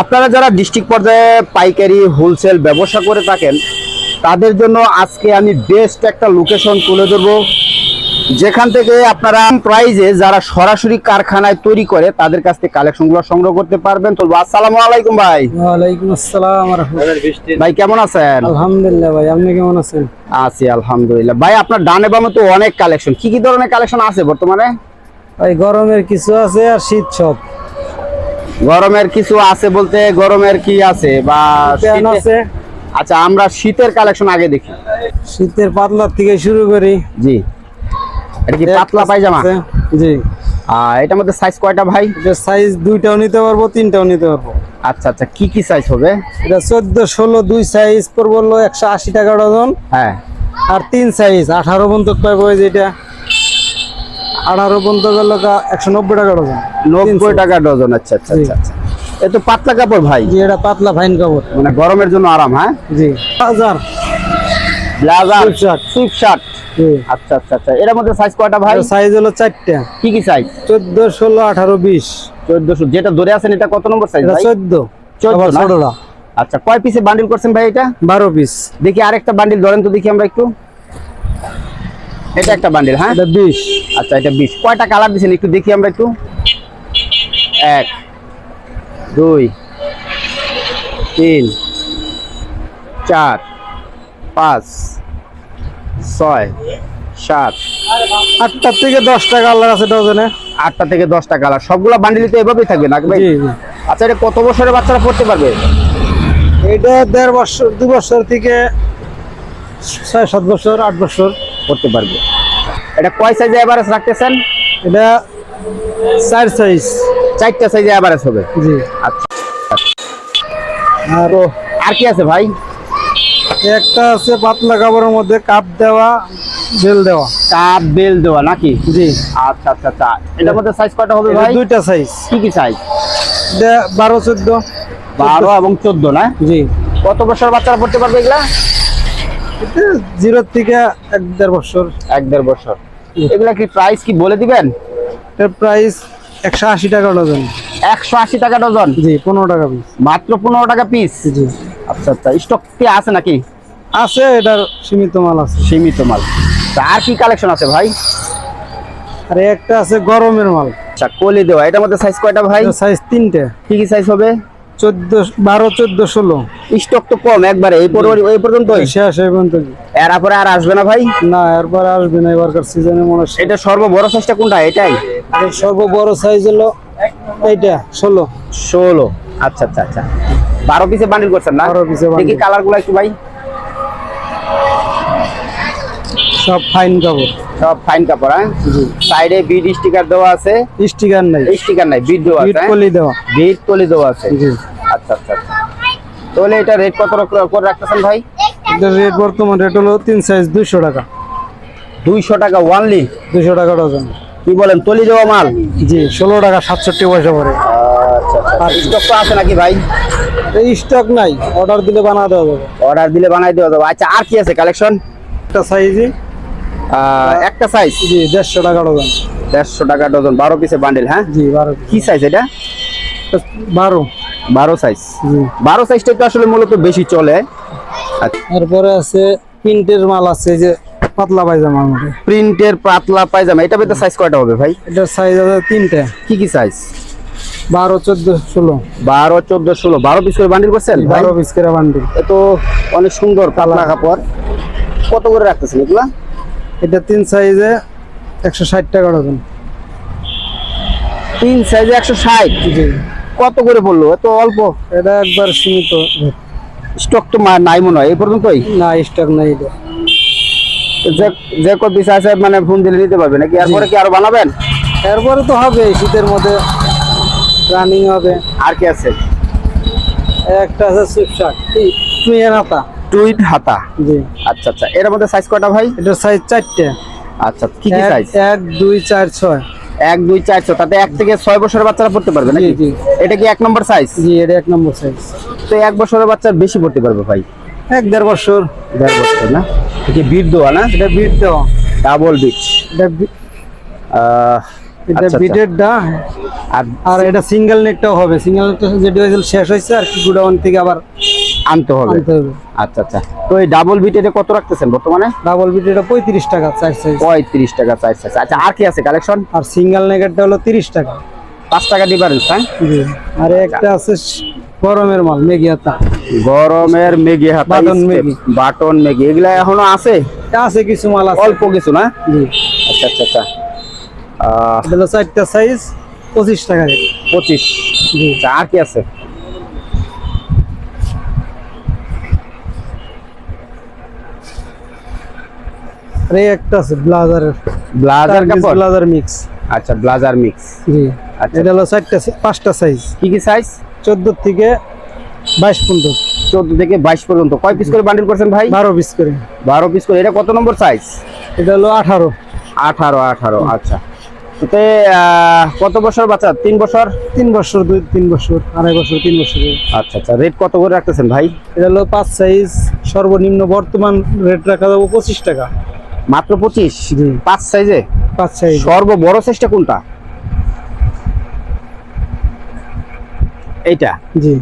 আপনারা যারা ডিস্ট্রিক্ট পর্যায়ে পাইকারি হোলসেল ব্যবসা করে থাকেন তাদের জন্য আজকে আমি বেস্ট একটা লোকেশন তুলে ধরবো। যেখান থেকে আপনারা প্রাইজে যারা সরাসরি কারখানায় তৈরি করে তাদের কাছ থেকে কালেকশনগুলো সংগ্রহ করতে পারবেন। তো আসসালামু আলাইকুম ভাই। ওয়ালাইকুম আসসালাম ভাই কেমন আছেন? আলহামদুলিল্লাহ ভাই আপনি কেমন আছেন? আছি আলহামদুলিল্লাহ। ভাই আপনার ডানে বামে তো অনেক কালেকশন কি কি ধরনের কালেকশন আছে বর্তমানে? ভাই গরমের কিছু আছে আর শীত সব। গরমের কিছু আছে বলতে গরমের কি আছে? বা আছে। আচ্ছা আমরা শীতের কালেকশন আগে দেখি। শীতের পাতলার থেকে শুরু করি। জি। এটা কি পাতলা পায়জামা। জি। আর এটার মধ্যে সাইজ কয়টা ভাই? এটা সাইজ দুইটাও নিতে পারব তিনটাও নিতে পারব। আচ্ছা আচ্ছা কি কি সাইজ হবে? এটা চোদ্দ ষোলো দুই সাইজ পড়ব একশো আশি টাকা ডজন। হ্যাঁ। আর তিন সাইজ আঠারো পর্যন্ত পাইবো এই যেটা আঠারো পঞ্চাশ একশো নব্বই টাকা ডজন। নব্বই টাকা ডজন আচ্ছা আচ্ছা। আচ্ছা আচ্ছা। এ তো পাতলা কাপড় ভাই। জি এটা পাতলা ফাইন কাপড়। মানে গরমের জন্য আরাম হ্যাঁ? জি। হাজার ব্লাজার। Swift shirt। শার্ট আচ্ছা আচ্ছা আচ্ছা। এর মধ্যে সাইজ কয়টা ভাই? সাইজ হলো চারটা। কি কি সাইজ চোদ্দ ষোলো আঠারো বিশ। চোদ্দশো যেটা ধরে আছেন এটা কত নম্বর সাইজ চোদ্দ। চোদ্দ আচ্ছা কয় পিসে বান্ডিল করছেন ভাই এটা? বারো পিস দেখি আরেকটা বান্ডিল ধরেন তো দেখি আমরা একটু। এটা একটা বান্ডিল হ্যাঁ? এটা বিশ। আচ্ছা এটা বিশ। কয়টা কালার দিয়েছেন একটু দেখি আমরা একটু? এক দুই তিন চার পাঁচ ছয় সাত। আটটার থেকে দশটা কালার আছে ডজনে আটটা থেকে দশটা কালার সবগুলো বান্ডিল তো এভাবেই থাকবে না ভাই? আচ্ছা এটা কত বছরের বাচ্চারা পড়তে পারবে? এটা দেড় বছর দু বছর থেকে ছয় সাত বছর আট বছর। পড়তে পারবে। এটা কয় সাইজে এভারেজ রাখতেছেন? এটা চার সাইজ চারটা সাইজে এভারেজ হবে? জি। আচ্ছা। আর আর কি আছে ভাই? একটা আছে পাতলা কাপড়ের মধ্যে কাপ দেওয়া বেল দেওয়া। কাপ বেল দেওয়া নাকি? জি। আচ্ছা আচ্ছা আচ্ছা। এটার মধ্যে সাইজ কয়টা হবে ভাই? দুইটা সাইজ কি কি সাইজ বারো চোদ্দ। বারো এবং চোদ্দ না? জি। কত বছর বাচ্চারা পড়তে পারবে এগুলা? জিরো থেকে এক দেড় বছর। এক দেড় বছর। এগুলা কি প্রাইস কি বলে দিবেন? এর প্রাইস একশো আশি টাকা ডজন। একশো আশি টাকা ডজন? জি পনেরো টাকা পিস মাত্র পনেরো টাকা পিস জি আচ্ছা আচ্ছা। স্টক কি আছে নাকি? আছে এটার সীমিত মাল আছে। সীমিত মাল। আর কি কালেকশন আছে ভাই? আর একটা আছে গরমের মাল। আচ্ছা কলি দেওয়া। এটার মধ্যে সাইজ কয়টা ভাই? সাইজ তিনটে। কি কি সাইজ হবে? চোদ্দ বারো চোদ্দ ষোলো। স্টক তো কম একবারে এই পর- এই পর্যন্ত শেষ এই পর্যন্ত এর পরে আর আসবে না ভাই? না এরপর আসবে না এবারকার সিজনে মনে হয়। এটা সর্ব বড় সাইজটা কোনটা? এটাই? সর্ব বড় সাইজ হলো এইটা ষোলো। ষোলো। আচ্ছা আচ্ছা আচ্ছা। বারো পিসে বান্ডিল করছেন না? 12 piece এ bundle। দেখি কালার একটু ভাই। সব ফাইন কাপড় সব ফাইন কাপড় হ্যাঁ? সাইডে বিড স্টিকার দেওয়া আছে। স্টিকার নাই। স্টিকার নাই বিড দেওয়া আছে হ্যাঁ? কলি দেওয়া। বিড কলি দেওয়া আছে। আচ্ছা আচ্ছা আচ্ছা। তাহলে এটা রেট কত করে রাখতেছেন ভাই? এটার রেট বর্তমান রেট হলো তিন সাইজ দুইশো টাকা। দুইশো টাকা ওয়ানলি দুইশো টাকা ডজন কি বলেন তলি দেওয়া মাল? জি ষোলো টাকা সাতষট্টি পয়সা পড়ে আচ্ছা আচ্ছা স্টক তো আছে নাকি ভাই? এই স্টক নাই। অর্ডার দিলে বানা দেওয়া যাবে। অর্ডার দিলে বানাই দেওয়া যাবে। আচ্ছা আর কি আছে কালেকশন একটা সাইজই একটা সাইজ জি দেড়শো টাকা ডজন দেড়শো টাকা ডজন বারো পিসে বান্ডিল হ্যাঁ? জি বারো কি সাইজ এটা? বারো। বারো সাইজ জি। বারো সাইজটা তো আসলে মূলত বেশি চলে। আচ্ছা। এরপরে আছে প্রিন্টের মাল আছে যে পাতলা পায়জামার মধ্যে। প্রিন্টের পাতলা পায়জামা এটা বেতে সাইজ কয়টা হবে ভাই? এটার সাইজ আছে তিনটে। কি কি সাইজ বারো চোদ্দ ষোলো। বারো চোদ্দ ষোলো। বারো পিস করে বান্ডিল করছেন বারো পিস করে বান্ডিল এ তো অনেক সুন্দর পাতলা কাপড়। কত করে রাখতেছেন এগুলা? এটা তিন সাইজে একশো ষাট টাকা ডজন তিন সাইজে একশো ষাট? কত করে বলল এত অল্প? এটা একবার সীমিত। স্টক তো নাই মনে হয় এই পর্যন্তই? না স্টক নাই এটা। যে কয় পিস আছে মানে ফোন দিলে নিতে পারবে নাকি? এরপরে কি আরও বানাবেন? এরপরে তো হবে শীতের মধ্যে রানিং হবে। আর কি আছে? একটা আছে সুইফট শার্ট টুইয়ের হাতা টুইট হাতা? জি। আচ্ছা আচ্ছা। এর মধ্যে সাইজ কয়টা ভাই? এটার সাইজ চারটে। আচ্ছা কি কি সাইজ এক দুই চার ছয়। এক দুই চারশো তাতে এক থেকে ছয় বছরের বাচ্চারা পড়তে পারবে নাকি। এটা কি এক নম্বর সাইজ জি এটা এক নম্বর সাইজ তো এক বছরের বাচ্চা বেশি পড়তে পারবে ভাই? এক দেড় বছর। দেড় বছর না? এটা বিট দেওয়া না? এটা বিট দেওয়া ডাবল বিট এটা এটা আচ্ছা, আচ্ছা। বিটেরটা আর আর এটা সিঙ্গেল নেটটাও হবে। সিঙ্গেল নেটটা যেটা শেষ হয়েছে আর কি গুডাউন থেকে আবার আনতে হবে। আচ্ছা আচ্ছা। তো এই ডাবল বিট কত রাখতেছেন বর্তমানে? ডাবল বিট এটা পঁয়ত্রিশ টাকা চার সাইজ পঁয়ত্রিশ টাকা চার সাইজ আচ্ছা আর কি আছে কালেকশন আর সিঙ্গেল নেগেটটা হলো তিরিশ টাকা। পাঁচ টাকা ডিফারেন্স হ্যাঁ? আর একটা আছে গরমের মাল মেগিয়াতা গরমের মেগি হাতা বাটন মেগি। Button Maggi. এগুলা এখনও আছে? আছে কিছু মাল আছে। অল্প কিছু না? জি। আচ্ছা আচ্ছা আচ্ছা। আহ, এটা চারটা সাইজ পঁচিশ টাকা রেট। পঁচিশ। জি। আচ্ছা আর কি আছে? আর এই একটা আছে ব্লাজারের ব্লাজার কাপড়? ব্লাজার মিক্স আচ্ছা ব্লাজার মিক্স জি। আচ্ছা। এটা হলো চারটা পাঁচটা সাইজ কি কি সাইজ চোদ্দ থেকে বাইশ পর্যন্ত। চোদ্দ থেকে বাইশ পর্যন্ত। কয় পিস করে বান্ডিল করছেন ভাই? বারো পিস করে। বারো পিস করে। এটা কত নম্বর সাইজ এটা হলো আঠারো। আঠারো আঠারো আচ্ছা। এতে আহ, কত বছর বাচ্চা? তিন বছর? তিন বছর দুই তিন বছর আড়াই বছর তিন বছর। আচ্ছা আচ্ছা। রেট কত করে রাখতেছেন ভাই? এটা হলো পাঁচ সাইজ সর্বনিম্ন বর্তমান রেট রাখা যাব পঁচিশ টাকা। মাত্র পঁচিশ? পাঁচ সাইজে পাঁচ সাইজ সর্ব বড় সাইজটা কোনটা? এইটা? জি।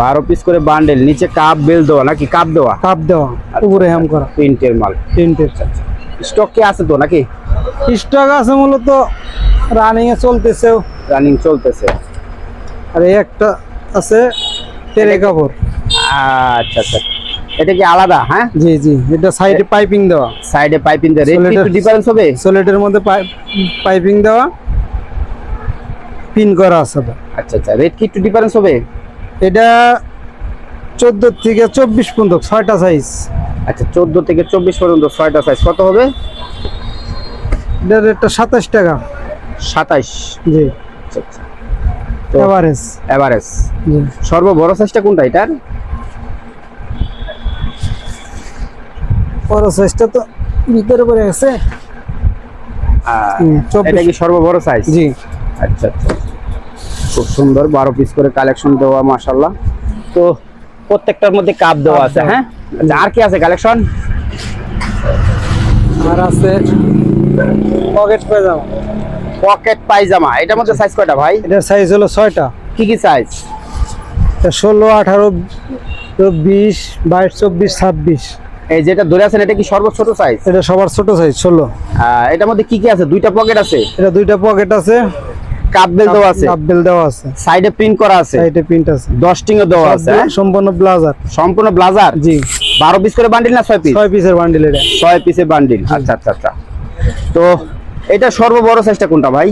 বারো পিস করে বান্ডেল নিচে কাপ বেল দেওয়া নাকি কাপ দেওয়া? কাপ দেওয়া উপরে হ্যাম করা। প্রিন্টের মাল। তিনটে স্টক কি আছে তো নাকি? স্টক আছে মূলত রানিং এ চলতেছে। রানিং চলতেছে। আর একটা আছে তেরে কাপড়। আচ্ছা আচ্ছা। এটা কি আলাদা হ্যাঁ? জি জি এটা সাইডে পাইপিং দেওয়া। সাইডে পাইপিং দিয়ে রেট একটু ডিফারেন্স হবে? সোলেটের মধ্যে পাইপিং দেওয়া পিন করা আছে আচ্ছা আচ্ছা রেট কি একটু ডিফারেন্স হবে? এটা চোদ্দ থেকে চব্বিশ পর্যন্ত ছয়টা সাইজ আচ্ছা চোদ্দ থেকে চব্বিশ পর্যন্ত ছয়টা সাইজ কত হবে? এটার রেটটা সাতাশ টাকা। সাতাইশ জি। আচ্ছা আচ্ছা। এভারেজ এভারেজ জি। সর্ব বড় সাইজটা কোনটা এটার? বড় সাইজটা তো ভিতরে পড়ে গেছে। এটা কি সর্ব বড় সাইজ জি। আচ্ছা আচ্ছা। খুব সুন্দর বারো পিস করে কালেকশন দেওয়া মাশাল্লাহ তো প্রত্যেকটার মধ্যে কাপ দেওয়া আছে হ্যাঁ? আচ্ছা, আর কি আছে কালেকশন আর আছে পকেট পায়জামা পকেট পায়জামা এটার মধ্যে সাইজ কয়টা ভাই? এটার সাইজ হলো ছয়টা। কি কি সাইজ ষোলো আঠারো বিশ বাইশ চব্বিশ ছাব্বিশ। এই যেটা ধরে আছেন এটা কি সর্বোচ্চ ছোট সাইজ এটা সবার ছোট সাইজ ষোলো। এটার মধ্যে কি কি আছে? দুইটা পকেট আছে? এটা দুইটা পকেট আছে। কাপ বেল দেওয়া আছে? বেল দেওয়া আছে। সাইডে প্রিন্ট করা আছে? সাইডে প্রিন্ট আছে। দশটিং ও দেওয়া আছে হ্যাঁ? সম্পূর্ণ ব্লাজার সম্পূর্ণ ব্লাজার জি। বারো পিস করে বান্ডিল না ছয় পিস ছয় পিসের বান্ডিল এটা। ছয় পিসের বান্ডিল আচ্ছা আচ্ছা আচ্ছা। তো এটা সর্ববড় সাইজটা কোনটা ভাই?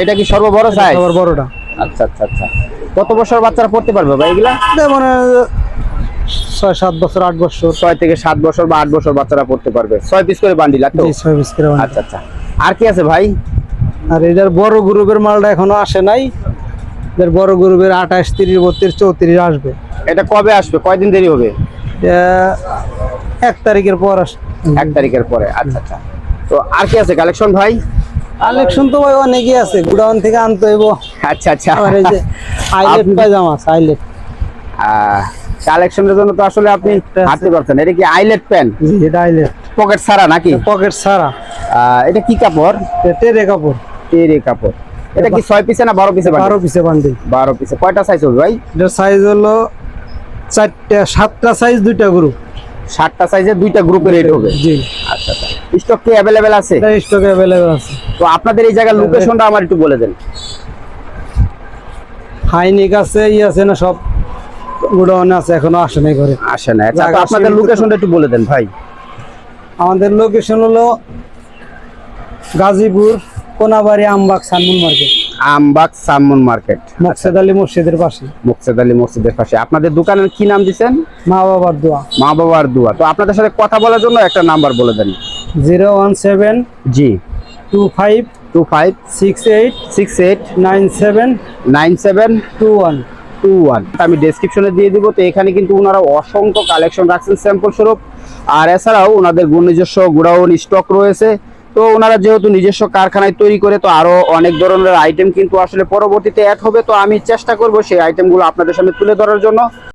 এটা কি সর্ব সর্ববড় সাইজ আবার বড়টা আচ্ছা আচ্ছা আচ্ছা। কত বছর বাচ্চারা পড়তে পারবে ভাই এগুলা? মানে ছয় সাত বছর আট বছর। ছয় থেকে সাত বছর বা আট বছর বাচ্চারা পড়তে পারবে। ছয় পিস করে বান্ডিল আর ছয় পিস করে। আচ্ছা আচ্ছা। আর কি আছে ভাই? আর এটার বড় গ্রুপের মালটা এখনও আসে নাই। এদের বড় গ্রুপের আঠাশ তিরিশ বত্রিশ চৌত্রিশ আসবে। এটা কবে আসবে? কয়দিন দেরি হবে? এক তারিখের পর আস এক তারিখের পরে। আচ্ছা আচ্ছা। তো আর কি আছে কালেকশন ভাই? কালেকশন তো ভাই অনেকই আছে গুডাউন থেকে আনতে হইব। আচ্ছা আচ্ছা। আর এই যে আইলেট পায়জামা আইলেট। কালেকশনের জন্য তো আসলে আপনি আছে। পারছেন এটা কি আইলেট প্যান জি এটা আইলেট। পকেট ছাড়া নাকি? পকেট ছাড়া। এটা কি কাপড়? টেরে কাপড়। টেরি কাপড়। এটা কি ছয় পিসে না বারো পিসে বারো পিসে বান্ডিল। বারো পিসে। কয়টা সাইজ হবে ভাই? এটার সাইজ হলো চারটা সাতটা সাইজ দুইটা গ্রুপ ষাটটা সাইজের দুইটা গ্রুপের রেট হবে। জি। আচ্ছা আচ্ছা। স্টক কি অ্যাভেলেবেল আছে? স্টকে অ্যাভেলেবল আছে। তো আপনাদের এই জায়গার লোকেশনটা আমার একটু বলে দেন। হাইনিক আছে ই আছে না সব গুডাউনে আছে এখনও আসে নাই ঘরে। আসে না আচ্ছা আপনাদের লোকেশনটা একটু বলে দেন ভাই। আমাদের লোকেশন হলো গাজীপুর কোনাবাড়ি আমবাগ সানমুন মার্কেট। আমবাগ সামন মার্কেট। মকসেদ আলী মসজিদের পাশে। মুকসেদ আলী মসজিদের পাশে। আপনাদের দোকানের কি নাম দিচ্ছেন মা বাবার দোয়া। মা বাবার দোয়া। তো আপনাদের সাথে কথা বলার জন্য একটা নাম্বার বলে দেন। জিরো ওয়ান সেভেন জি। Two five two five six eight six eight nine seven nine seven two one. Two one. আমি ডেসক্রিপশনে দিয়ে দিব। তো এখানে কিন্তু ওনারা অসংখ্য কালেকশন রাখছেন স্যাম্পল স্বরূপ। আর এছাড়াও ওনাদের নিজস্ব গোডাউন স্টক রয়েছে। তো ওনারা যেহেতু নিজস্ব কারখানায় তৈরি করে, তো আরও অনেক ধরনের আইটেম কিন্তু আসলে পরবর্তীতে অ্যাড হবে। তো আমি চেষ্টা করব সেই আইটেমগুলো আপনাদের সামনে তুলে ধরার জন্য।